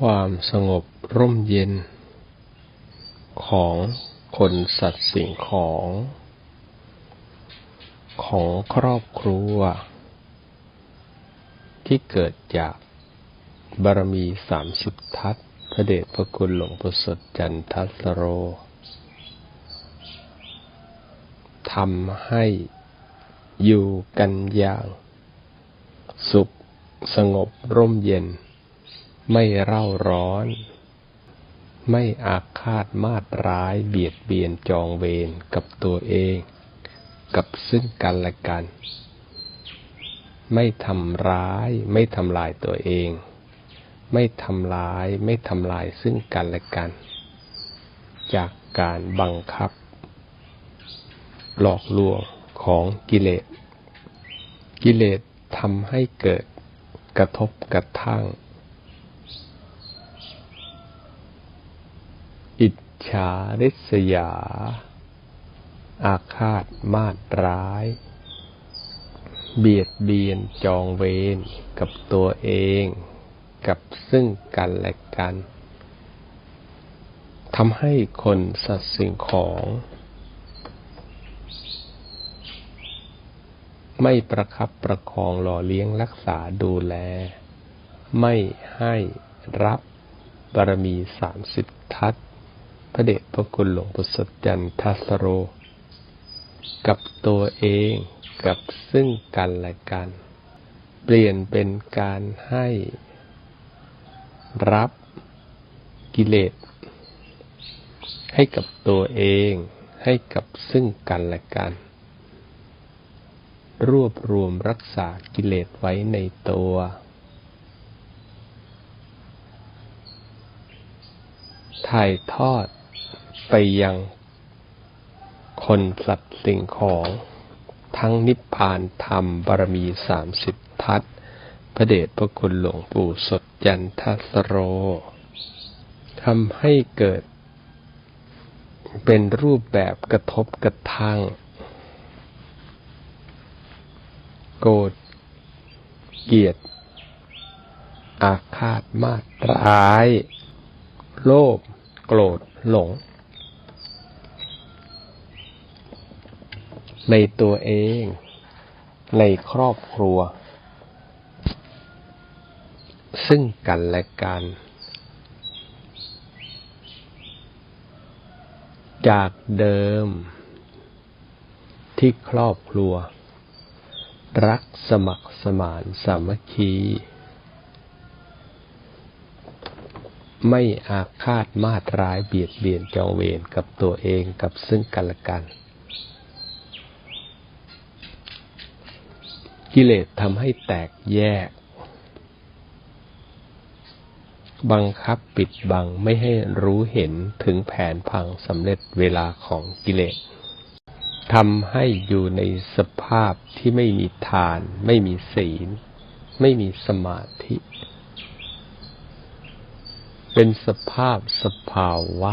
ความสงบร่มเย็น ของคนสัตว์สิ่งของ ของครอบครัว ที่เกิดจากบารมีสามสิบทัศพระเดชพระคุณหลวงปู่สดจันทัสโรทำให้อยู่กันอย่าง สุขสงบร่มเย็น ไม่เร่าร้อน ไม่อาฆาตมาตร้ายเบียดเบียนจองเวรกับตัวเอง กับซึ่งกันและกัน ไม่ทำร้าย ไม่ทำลายตัวเอง ไม่ทำร้าย ไม่ทำลายซึ่งกันและกัน จากการบังคับ หลอกลวงของกิเลส กิเลสทำให้เกิดกระทบกระทั่ง อิจ ฉาริษยา อาฆาตมาตร้าย เบียดเบียนจองเวรกับตัวเอง กับซึ่งกันและกันทำให้คนสัตว์สิ่งของ ไม่ประคับประคองหล่อเลี้ยงรักษาดูแล ไม่ให้รับบารมีสามสิบทัศ พระเดชพระคุณหลวงปู่สดจันทัสโร กับตัวเองกับซึ่งกันและกัน เปลี่ยนเป็นการให้ รับกิเลส ให้กับตัวเองให้กับซึ่งกันและกัน รวบรวมรักษากิเลสไว้ในตัวถ่ายทอด ไปยังคนสัตว์สิ่งของทั้งนิพพานธรรมบารมีสามสิบทัศพระเดชพระคุณหลวงปู่สดจันทัสโรทำให้เกิด เป็นรูปแบบกระทบกระทั่ง โกรธเกลียด อาฆาตมาตร้าย โลภโกรธหลง ในตัวเอง ในครอบครัว ซึ่งกันและกัน จากเดิม ที่ครอบครัว รักสมัครสมานสามัคคี ไม่อาฆาตมาตร้ายเบียดเบียนจองเวรกับตัวเองกับซึ่งกันและกัน กิเลสทำให้แตกแยก บังคับปิดบังไม่ให้รู้เห็นถึงแผนพังสำเร็จเวลาของกิเลสทำให้อยู่ในสภาพที่ไม่มีทาน ไม่มีศีล ไม่มีสมาธิ เป็นสภาพสภาวะ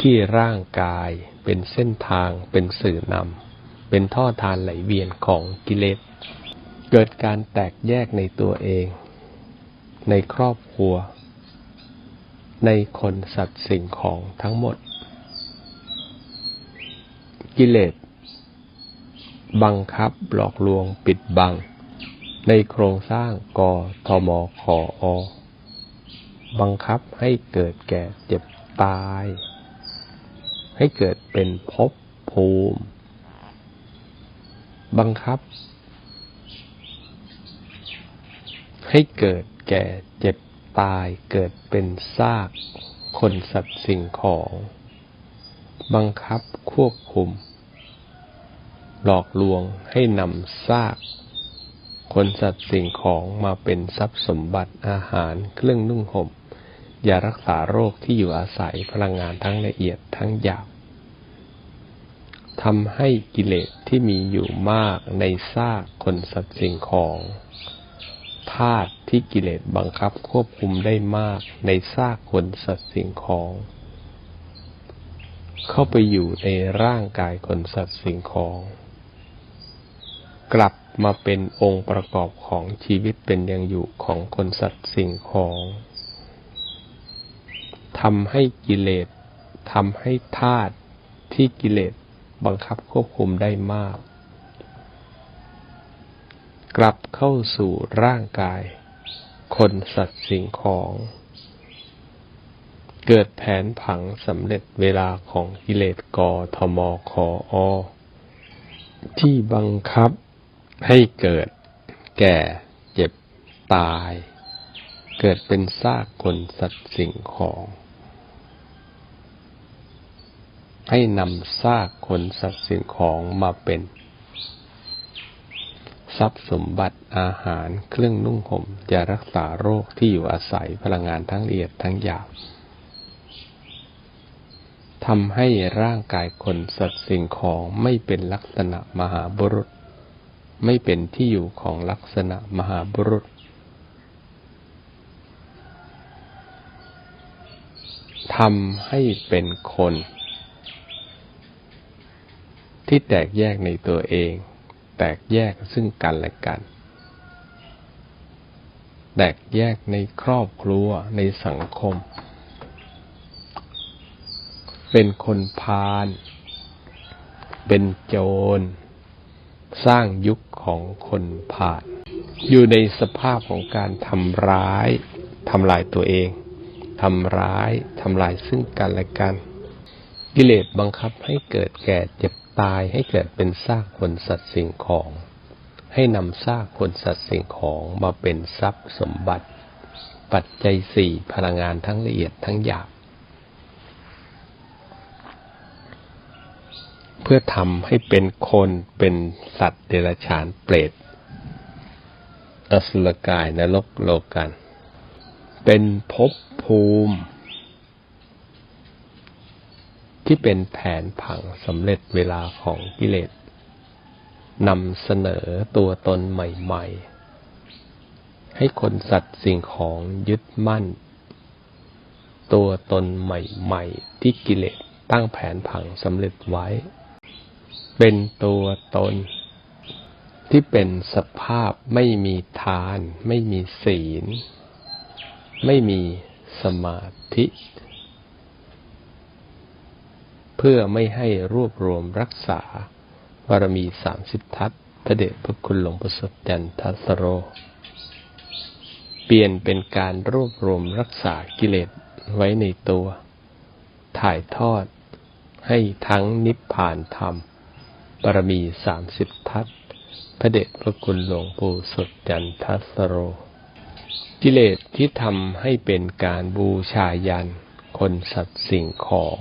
ที่ร่างกายเป็นเส้นทางเป็นสื่อนำ เป็นท่อทานไหลเวียนของกิเลส เกิดการแตกแยกในตัวเอง ในครอบครัว ในคนสัตว์สิ่งของทั้งหมด กิเลส บังคับหลอกลวงปิดบัง ในโครงสร้างกทมขออ บังคับให้เกิดแก่เจ็บตาย ให้เกิดเป็นภพภูมิ บังคับ ให้เกิดแก่เจ็บตายเกิดเป็นซาก คนสัตว์สิ่งของ บังคับควบคุม หลอกลวงให้นำซาก คนสัตว์สิ่งของมาเป็นทรัพย์สมบัติอาหารเครื่องนุ่งห่มยารักษาโรคที่อยู่อาศัยพลังงานทั้งละเอียดทั้งหยาบ ทำให้กิเลสที่มีอยู่มากในซากคนสัตว์สิ่งของธาตุที่กิเลสบังคับควบคุมได้มากในซากคนสัตว์สิ่งของ เข้าไปอยู่ในร่างกายคนสัตว์สิ่งของ กลับมาเป็นองค์ประกอบของชีวิตเป็นยังอยู่ของคนสัตว์สิ่งของทำให้กิเลสทำให้ธาตุที่กิเลส บังคับควบคุมได้มาก กลับเข้าสู่ร่างกาย คนสัตว์สิ่งของ เกิดแผนผังสำเร็จเวลาของกิเลสกอทมคออที่บังคับให้เกิดแก่เจ็บตาย เกิดเป็นซากคนสัตว์สิ่งของ ให้นำซากคนสัตว์สิ่งของมาเป็น ทรัพย์สมบัติอาหารเครื่องนุ่งห่มยารักษาโรคที่อยู่อาศัยพลังงานทั้งละเอียดทั้งหยาบทำให้ร่างกายคนสัตว์สิ่งของไม่เป็นลักษณะมหาบุรุษ ไม่เป็นที่อยู่ของลักษณะมหาบุรุษ ทำให้เป็นคน ที่แตกแยกในตัวเอง แตกแยกซึ่งกันและกัน แตกแยกในครอบครัวในสังคม เป็นคนพาลเป็นโจร สร้างยุคของคนพาลอยู่ในสภาพของการทำร้ายทำลายตัวเองทำร้ายทำลายซึ่งกันและกัน กิเลสบังคับให้เกิดแก่เจ็บ ตายให้เกิดเป็นซากคนสัตว์สิ่งของ ให้นำซากคนสัตว์สิ่งของมาเป็นทรัพย์สมบัติ ปัจจัยสี่พลังงานทั้งละเอียดทั้งหยาบ เพื่อทำให้เป็นคนเป็นสัตว์เดรัจฉานเปรตอสุรกายนรกโลกัน เป็นภพภูมิ ที่เป็นแผนผังสำเร็จเวลาของกิเลสนำเสนอตัวตนใหม่ๆ ให้คนสัตว์สิ่งของยึดมั่น ตัวตนใหม่ๆ ที่กิเลสตั้งแผนผังสำเร็จไว้ เป็นตัวตน ที่เป็นสภาพไม่มีทาน ไม่มีศีล ไม่มีสมาธิ เพื่อไม่ให้รวบรวมรักษาบารมีสามสิบทัศพระเดชพระคุณหลวงประสดจันทัสโร เปลี่ยนเป็นการรวบรวมรักษากิเลสไว้ในตัว ถ่ายทอดให้ทั้งนิพพานธรรมบารมีสามสิบทัศพระเดชพระคุณหลวงปู่สดจันทัสโร กิเลสที่ทำให้เป็นการบูชายัน คนสัตว์สิ่งของ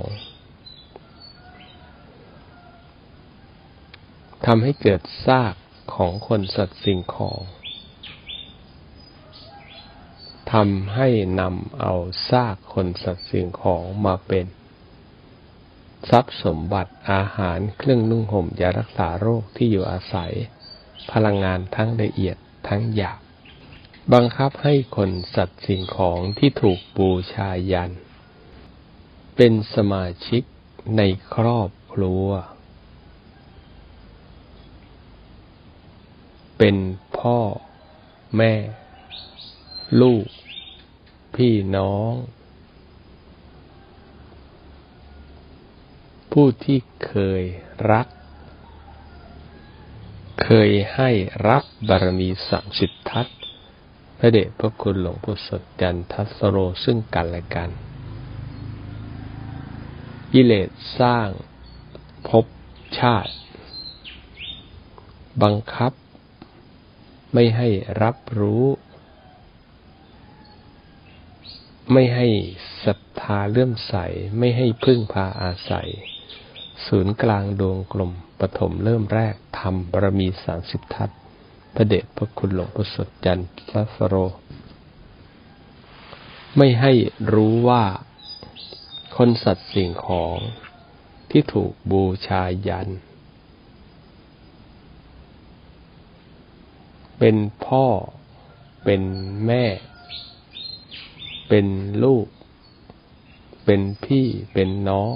ทำให้เกิดซากของคนสัตว์สิ่งของทำให้นำเอาซากคนสัตว์สิ่งของมาเป็น ทรัพย์สมบัติอาหารเครื่องนุ่งห่มยารักษาโรคที่อยู่อาศัย พลังงานทั้งละเอียดทั้งหยาบบังคับให้คนสัตว์สิ่งของที่ถูกบูชายัน เป็นสมาชิกในครอบครัว เป็นพ่อ แม่ ลูก พี่น้อง ผู้ที่เคยรัก เคยให้รับบารมีสามสิททัศพระเดชพระคุณหลวงปู่สดจันทัสโรซึ่งกันและกันกิเลสสร้างภพชาติ บังคับ ไม่ให้รับรู้ ไม่ให้ศรัทธาเลื่อมใส ไม่ให้พึ่งพาอาศัย ศูนย์กลางดวงกลมปฐมเริ่มแรกทำบารมีสามสิบทัศพระเดชพระคุณหลวงปู่สดจันทสโร ไม่ให้รู้ว่า คนสัตว์สิ่งของที่ถูกบูชายัน เป็นพ่อ เป็นแม่ เป็นลูก เป็นพี่เป็นน้อง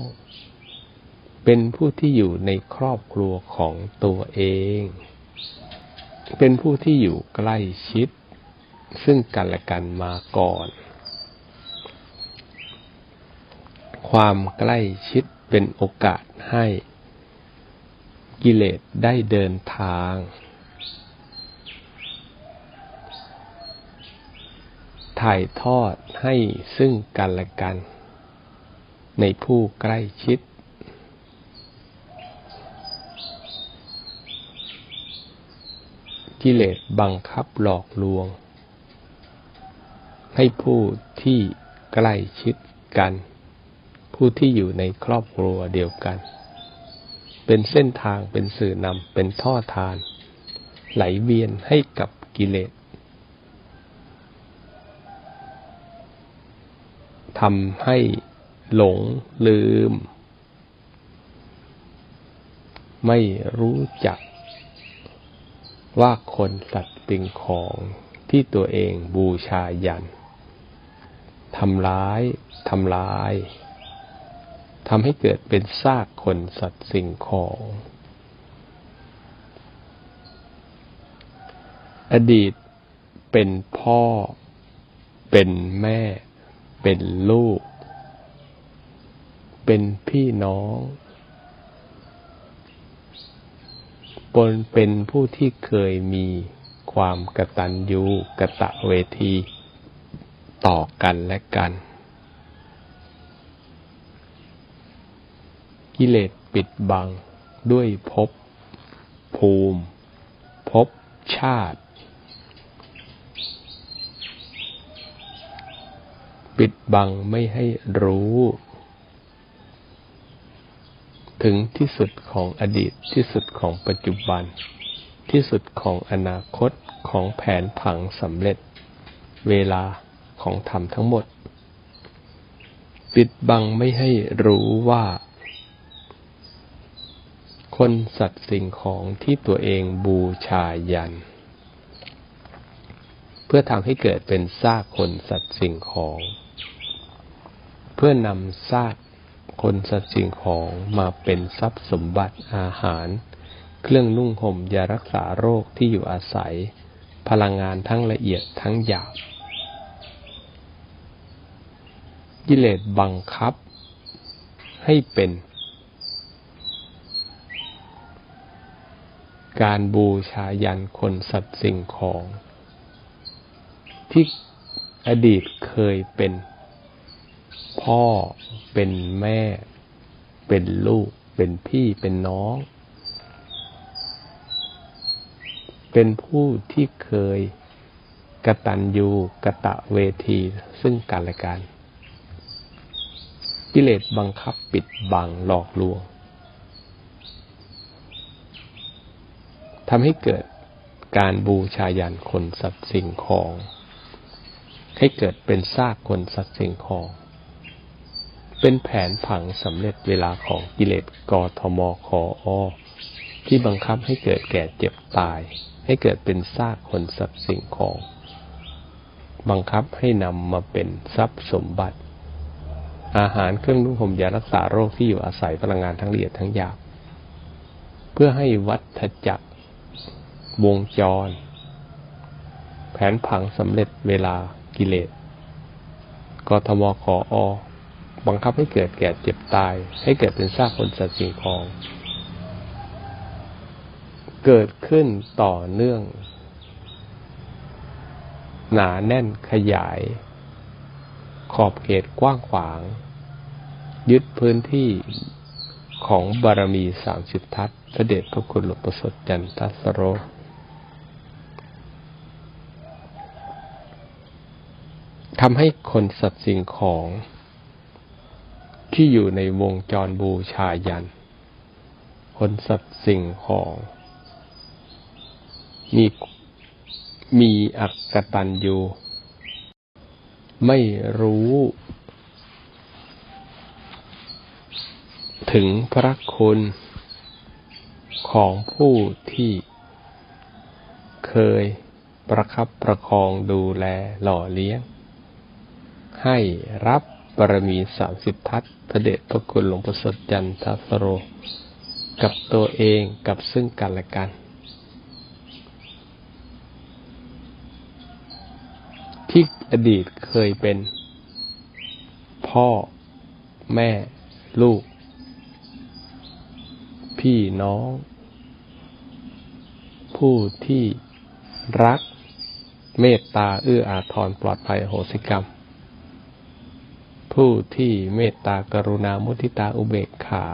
เป็นผู้ที่อยู่ในครอบครัวของตัวเอง เป็นผู้ที่อยู่ใกล้ชิด ซึ่งกันและกันมาก่อน ความใกล้ชิดเป็นโอกาสให้กิเลสได้เดินทาง ถ่ายทอดให้ซึ่งกันและกัน ในผู้ใกล้ชิด กิเลสบังคับหลอกลวง ให้ผู้ที่ใกล้ชิดกัน ผู้ที่อยู่ในครอบครัวเดียวกัน เป็นเส้นทางเป็นสื่อนำเป็นท่อทาน ไหลเวียนให้กับกิเลส ทำให้หลงลืม ไม่รู้จัก ว่าคนสัตว์สิ่งของที่ตัวเองบูชายันทำร้ายทำลายทำให้เกิดเป็นซากคนสัตว์สิ่งของ อดีตเป็นพ่อ เป็นแม่ เป็นลูก เป็นพี่น้องปนเป็นผู้ที่เคยมีความกตัญญูกะตะเวทีต่อกันและกัน กิเลสปิดบังด้วยภพภูมิภพชาติ ปิดบังไม่ให้รู้ ถึงที่สุดของอดีตที่สุดของปัจจุบัน ที่สุดของอนาคตของแผนผังสำเร็จ เวลาของธรรมทั้งหมด ปิดบังไม่ให้รู้ว่า คนสัตว์สิ่งของที่ตัวเองบูชายัน เพื่อทำให้เกิดเป็นซากคนสัตว์สิ่งของ เพื่อนำซากคนสัตว์สิ่งของมาเป็นทรัพย์สมบัติอาหาร เครื่องนุ่งห่มยารักษาโรคที่อยู่อาศัย พลังงานทั้งละเอียดทั้งหยาบกิเลสบังคับให้เป็น การบูชายันคนสัตว์สิ่งของ ที่อดีตเคยเป็น พ่อเป็นแม่ เป็นลูก เป็นพี่เป็นน้อง เป็นผู้ที่เคยกระตันยูกระตะเวทีซึ่งกันและกันกิเลสบังคับปิดบังหลอกลวงทำให้เกิดการบูชายันคนสัตว์สิ่งของ ให้เกิดเป็นซากคนสัตว์สิ่งของ เป็นแผนผังสำเร็จเวลาของกิเลสกทมคออที่บังคับให้เกิดแก่เจ็บตาย ให้เกิดเป็นซากคนสัตว์สิ่งของ บังคับให้นำมาเป็นทรัพย์สมบัติ อาหารเครื่องนุ่งห่มยารักษาโรคที่อยู่อาศัยพลังงานทั้งละเอียดทั้งหยาบเพื่อให้วัฏจักร วงจร แผนผังสำเร็จเวลากิเลสกทมขออ บังคับให้เกิดแก่เจ็บตาย ให้เกิดเป็นซากคนสัตว์สิ่งของ เกิดขึ้นต่อเนื่อง หนาแน่นขยาย ขอบเขตกว้างขวาง ยึดพื้นที่ของบารมีสามสิบทัศเสด็จพระคุณหลวงประสดจันทสโร ทำให้คนสัตว์สิ่งของ ที่อยู่ในวงจรบูชายันคนสัตว์สิ่งของ มีมีอักตันอยู่ไม่รู้ ถึงพระคุณของผู้ที่เคยประคับประคองดูแลหล่อเลี้ยง ให้รับ บารมีสามสิบทัศพระเดชพระคุณหลวงพ่อสดจันทสโร กับตัวเองกับซึ่งกันและกัน ที่อดีตเคยเป็น พ่อ แม่ ลูก พี่น้อง ผู้ที่รัก เมตตาเอื้ออาทรปลอดภัยโหสิกรรม ผู้ที่เมตตากรุณามุทิตาอุเบกขา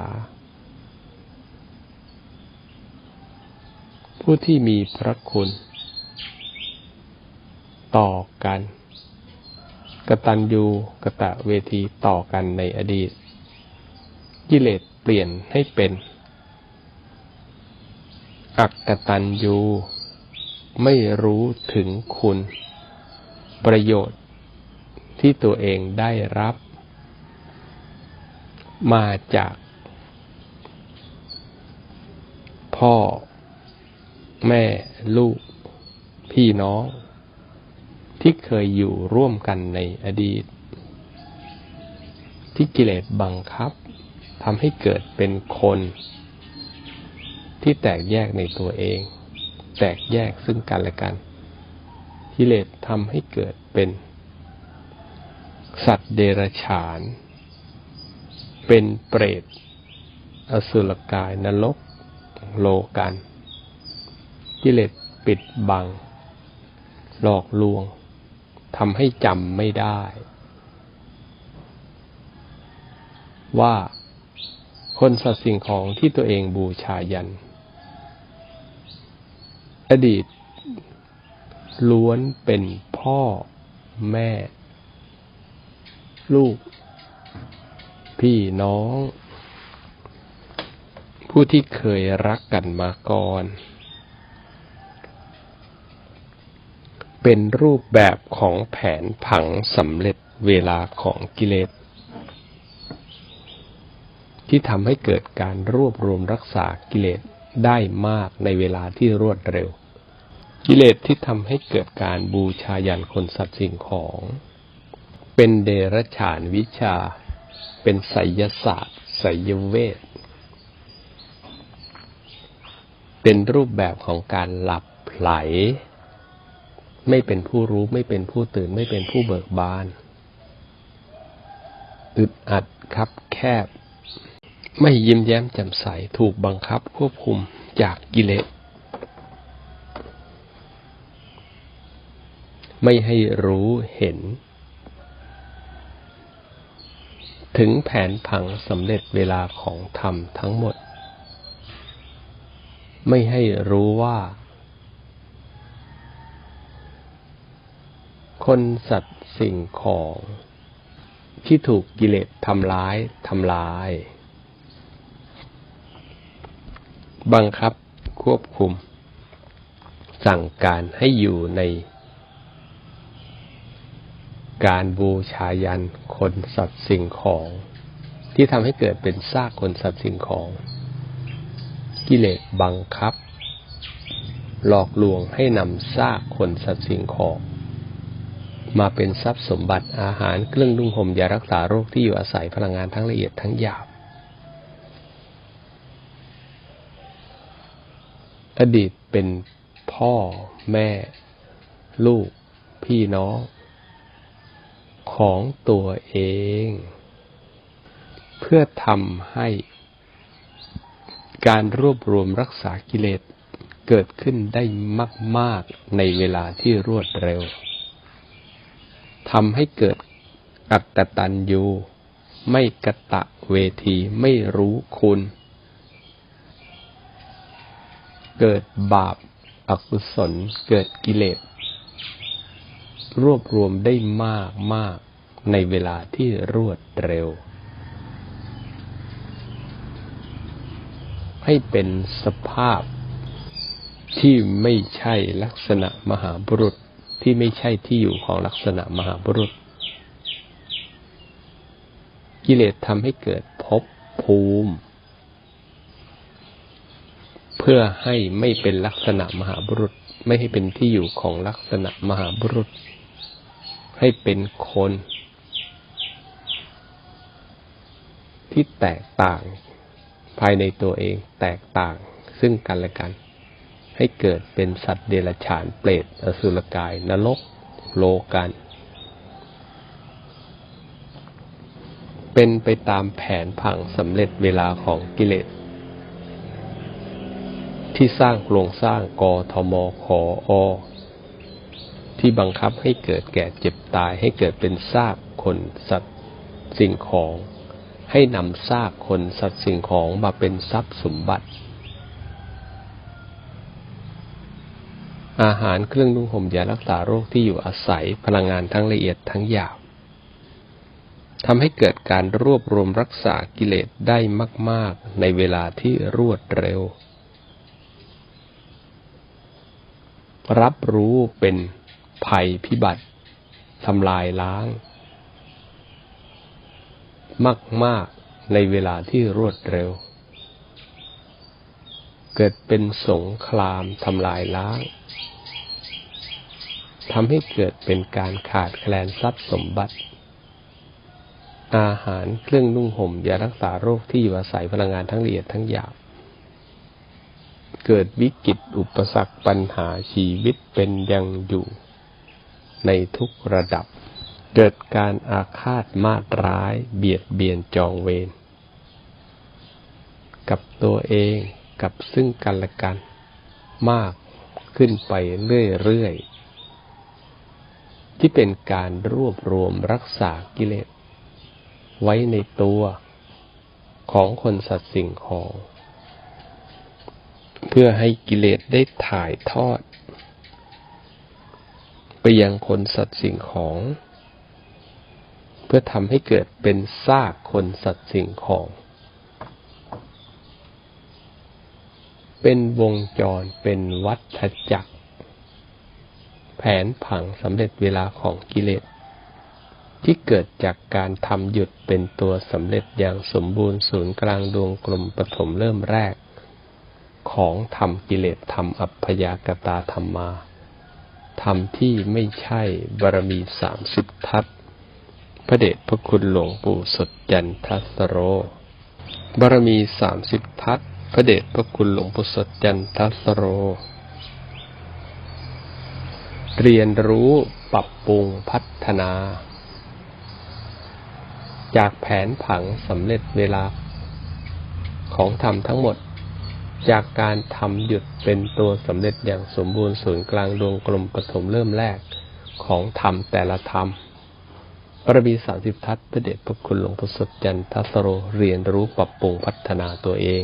ผู้ที่มีพระคุณ ต่อกัน กตัญญูกะตะเวทีต่อกันในอดีตกิเลสเปลี่ยนให้เป็น อักกตัญญูไม่รู้ถึงคุณ ประโยชน์ที่ตัวเองได้รับ มาจากพ่อ แม่ลูก พี่น้อง ที่เคยอยู่ร่วมกันในอดีต ที่กิเลสบังคับทำให้เกิดเป็นคน ที่แตกแยกในตัวเอง แตกแยกซึ่งกันและกัน กิเลสทำให้เกิดเป็น สัตว์เดรัจฉาน เป็นเปรต อสุรกายนรกโลกันกิเลสปิดบัง หลอกลวงทำให้จำไม่ได้ ว่าคนสัตว์สิ่งของที่ตัวเองบูชายัน อดีต ล้วนเป็นพ่อแม่ ลูก พี่น้อง ผู้ที่เคยรักกันมาก่อน เป็นรูปแบบของแผนผังสำเร็จเวลาของกิเลสที่ทำให้เกิดการรวบรวมรักษากิเลสได้มากในเวลาที่รวดเร็ว กิเลสที่ทำให้เกิดการบูชายันคนสัตว์สิ่งของ เป็นเดรัจฉานวิชา เป็นไสยศาสตร์ไสยเวท เป็นรูปแบบของการหลับไหล ไม่เป็นผู้รู้ไม่เป็นผู้ตื่นไม่เป็นผู้เบิกบาน อึดอัดคับแคบ ไม่ยิ้มแย้มแจ่มใสถูกบังคับควบคุมจากกิเลสไม่ให้รู้เห็น ถึงแผนผังสำเร็จเวลาของธรรมทั้งหมด ไม่ให้รู้ว่า คนสัตว์สิ่งของที่ถูกกิเลสทำร้ายทำลาย บังคับควบคุม สั่งการให้อยู่ใน การบูชายันคนสัตว์สิ่งของ ที่ทำให้เกิดเป็นซากคนสัตว์สิ่งของ กิเลสบังคับ หลอกลวงให้นำซากคนสัตว์สิ่งของ มาเป็นทรัพย์สมบัติอาหารเครื่องนุ่งห่มยารักษาโรคที่อยู่อาศัยพลังงานทั้งละเอียดทั้งหยาบอดีตเป็นพ่อแม่ ลูก พี่น้อง ของตัวเอง เพื่อทำให้การรวบรวมรักษากิเลสเกิดขึ้นได้มาก ๆ ในเวลาที่รวดเร็วทำให้เกิดอัตตันยูไม่กะตะเวทีไม่รู้คุณ เกิดบาปอากุศล เกิดกิเลส รวบรวมได้มากมากในเวลาที่รวดเร็ว ให้เป็นสภาพที่ไม่ใช่ลักษณะมหาบุรุษที่ไม่ใช่ที่อยู่ของลักษณะมหาบุรุษ กิเลสทำให้เกิดภพภูมิ เพื่อให้ไม่เป็นลักษณะมหาบุรุษ ไม่ให้เป็นที่อยู่ของลักษณะมหาบุรุษ ให้เป็นคน ที่แตกต่างภายในตัวเองแตกต่างซึ่งกันและกัน ให้เกิดเป็นสัตว์เดรัจฉานเปรตอสุรกาย นรก โลกัน เป็นไปตามแผนผังสำเร็จเวลาของกิเลส ที่สร้างโครงสร้างกทมขออ ที่บังคับให้เกิดแก่เจ็บตายให้เกิดเป็นซากคนสัตว์สิ่งของ ให้นำซากคนสัตว์สิ่งของมาเป็นทรัพย์สมบัติ อาหารเครื่องนุ่งห่มยารักษาโรคที่อยู่อาศัยพลังงานทั้งละเอียดทั้งหยาบทำให้เกิดการรวบรวมรักษากิเลสได้มาก ๆ ในเวลาที่รวดเร็ว รับรู้เป็น ภัยพิบัติทำลายล้าง มาก ๆ ในเวลาที่รวดเร็ว เกิดเป็นสงครามทำลายล้างทำให้เกิดเป็นการขาดแคลนทรัพย์สมบัติ อาหารเครื่องนุ่งห่มยารักษาโรคที่อยู่อาศัยพลังงานทั้งละเอียดทั้งหยาบเกิดวิกฤตอุปสรรคปัญหาชีวิตเป็นยังอยู่ ในทุกระดับ เกิดการอาฆาตมาตร้าย เบียดเบียนจองเวรกับตัวเองกับซึ่งกันและกัน มากขึ้นไปเรื่อยๆที่เป็นการรวบรวมรักษากิเลส ไว้ในตัวของคนสัตว์สิ่งของ เพื่อให้กิเลสได้ถ่ายทอด ไปยังคนสัตว์สิ่งของ เพื่อทำให้เกิดเป็นซากคนสัตว์สิ่งของ เป็นวงจรเป็นวัฏจักร แผนผังสำเร็จเวลาของกิเลสที่เกิดจากการทำหยุดเป็นตัวสำเร็จอย่างสมบูรณ์ศูนย์กลางดวงกลมปฐมเริ่มแรก ของธรรมกิเลสธรรมอัพพยากตาธรรมา ธรรมที่ไม่ใช่บารมีสามสิบทัศพระเดชพระคุณหลวงปู่สดจันทัสโร บารมีสามสิบทัศพระเดชพระคุณหลวงปู่สดจันทัสโร เรียนรู้ปรับปรุงพัฒนา จากแผนผังสำเร็จเวลาของธรรมทั้งหมด จากการทำหยุดเป็นตัวสำเร็จอย่างสมบูรณ์ศูนย์กลางดวงกลมปฐมเริ่มแรกของธรรมแต่ละธรรมบารมีสามสิบทัศพระเดชพระคุณหลวงพ่อสดจันทัสโรเรียนรู้ปรับปรุงพัฒนาตัวเอง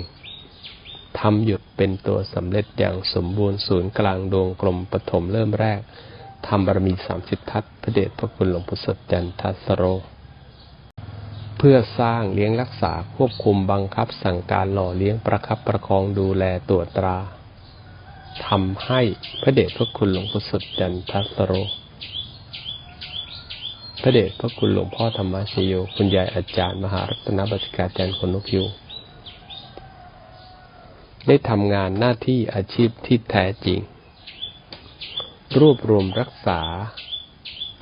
ทำหยุดเป็นตัวสำเร็จอย่างสมบูรณ์ศูนย์กลางดวงกลมปฐมเริ่มแรกทำบารมีสามสิบทัศพระเดชพระคุณหลวงพ่อสดจันทัสโร เพื่อสร้างเลี้ยงรักษาควบคุมบังคับสั่งการหล่อเลี้ยงประคับประคองดูแลตรวจตราทำให้พระเดชพระคุณหลวงพ่อสดจันทัสโร พระเดชพระคุณหลวงพ่อธรรมชโย คุณยายอาจารย์มหารัตนบัติกาจารย์คนนกยูได้ทำงานหน้าที่อาชีพที่แท้จริง รวบรวมรักษา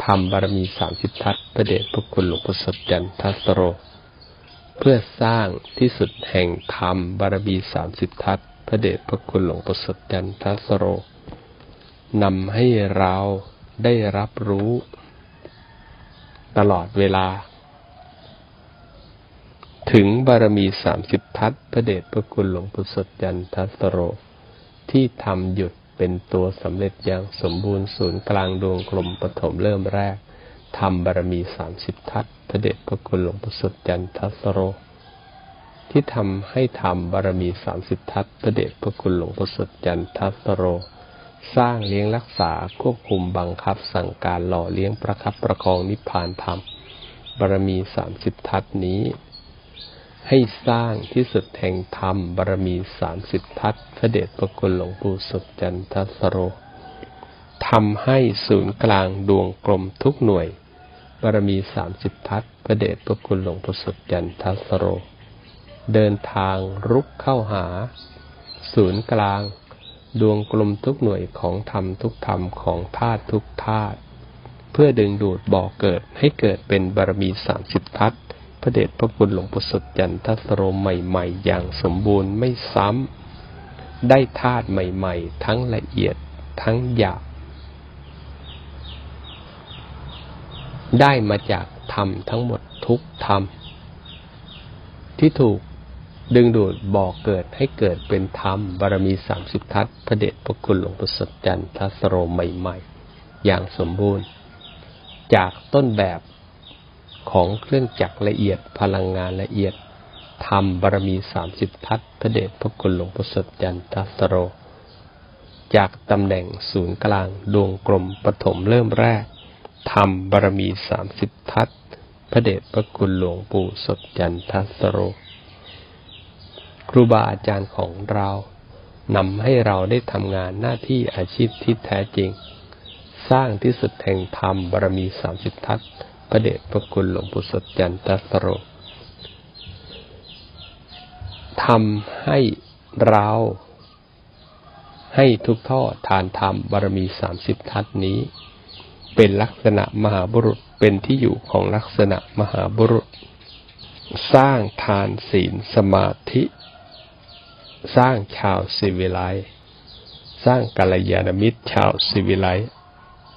ทำบารมีสามสิบทัศพระเดชพระคุณหลวงพ่อสดจันทัสโร เพื่อสร้างที่สุดแห่งธรรมบารมีสามสิบทัศพระเดชพระคุณหลวงพ่อสดจันทัสโรนำให้เราได้รับรู้ ตลอดเวลา ถึงบารมีสามสิบทัศพระเดชพระคุณหลวงปู่สดจันทัสโร ที่ทำหยุด เป็นตัวสำเร็จอย่างสมบูรณ์ศูนย์กลางดวงกลมปฐมเริ่มแรกทำบารมีสามสิบทัศพระเดชพระคุณหลวงปู่สดจันทัสโร ที่ทำให้ทำบารมีสามสิบทัศพระเดชพระคุณหลวงปู่สดจันทัสโร สร้างเลี้ยงรักษาควบคุมบังคับสั่งการหล่อเลี้ยงประคับประคองนิพพานธรรมบารมีสามสิบทัศนี้ ให้สร้างที่สุดแห่งธรรมบารมีสามสิบทัศพระเดชพระคุณหลวงปู่สดจันทสโรทำให้ศูนย์กลางดวงกลมทุกหน่วย บารมีสามสิบทัศพระเดชพระคุณหลวงปู่สดจันทสโร เดินทางรุกเข้าหา ศูนย์กลาง ดวงกลมทุกหน่วยของธรรมทุกธรรมของธาตุทุกธาตุเพื่อดึงดูดบ่อเกิดให้เกิดเป็นบารมีสามสิบทัศน์ พระเดชพระคุณหลวงปู่สดจันทัสโรใหม่ๆ อย่างสมบูรณ์ไม่ซ้ำ ได้ธาตุใหม่ ๆ ทั้งละเอียดทั้งหยาบได้มาจากธรรมทั้งหมดทุกธรรม ที่ถูกดึงดูดบ่อกเกิดให้เกิดเป็นธรรมบารมีสามสิบทัศพระเดชพระคุณหลวงปู่สดจันทัสโรใหม่ ๆ อย่างสมบูรณ์ จากต้นแบบ ของเครื่องจักรละเอียดพลังงานละเอียดธรรมบารมีสามสิบทัศพระเดชพระคุณหลวงปู่สดจันทัสโร จากตำแหน่งศูนย์กลางดวงกลมปฐมเริ่มแรกธรรมบารมีสามสิบทัศพระเดชพระคุณหลวงปู่สดจันทัสโร ครูบาอาจารย์ของเรานำให้เราได้ทำงานหน้าที่อาชีพที่แท้จริง สร้างที่สุดแห่งธรรมบารมีสามสิบทัศน์ พระเดชพระคุณหลวงปู่สดจันทัสโรทำให้เราให้ทุกท่อทานธรรมบารมีสามสิบทัศน์นี้ เป็นลักษณะมหาบุรุษเป็นที่อยู่ของลักษณะมหาบุรุษ สร้างทานศีลสมาธิ สร้างชาวสิวิไลสร้างกัลยาณมิตรชาวสิวิไล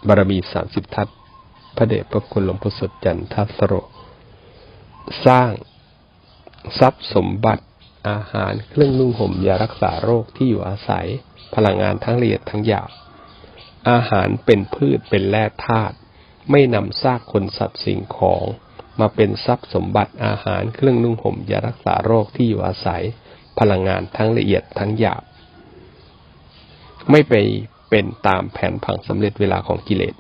บารมีสามสิบทัศน์ พระเดชพระคุณหลวงพ่อสดจันทัสโร สร้างทรัพย์สมบัติอาหารเครื่องนุ่งห่มยารักษาโรคที่อยู่อาศัย พลังงานทั้งละเอียดทั้งหยาบอาหารเป็นพืชเป็นแร่ธาตุไม่นำซากคนสัตว์สิ่งของ มาเป็นทรัพย์สมบัติอาหารเครื่องนุ่งห่มยารักษาโรคที่อยู่อาศัย พลังงานทั้งละเอียดทั้งหยาบ ไม่ไปเป็นตามแผนผังสำเร็จเวลาของกิเลส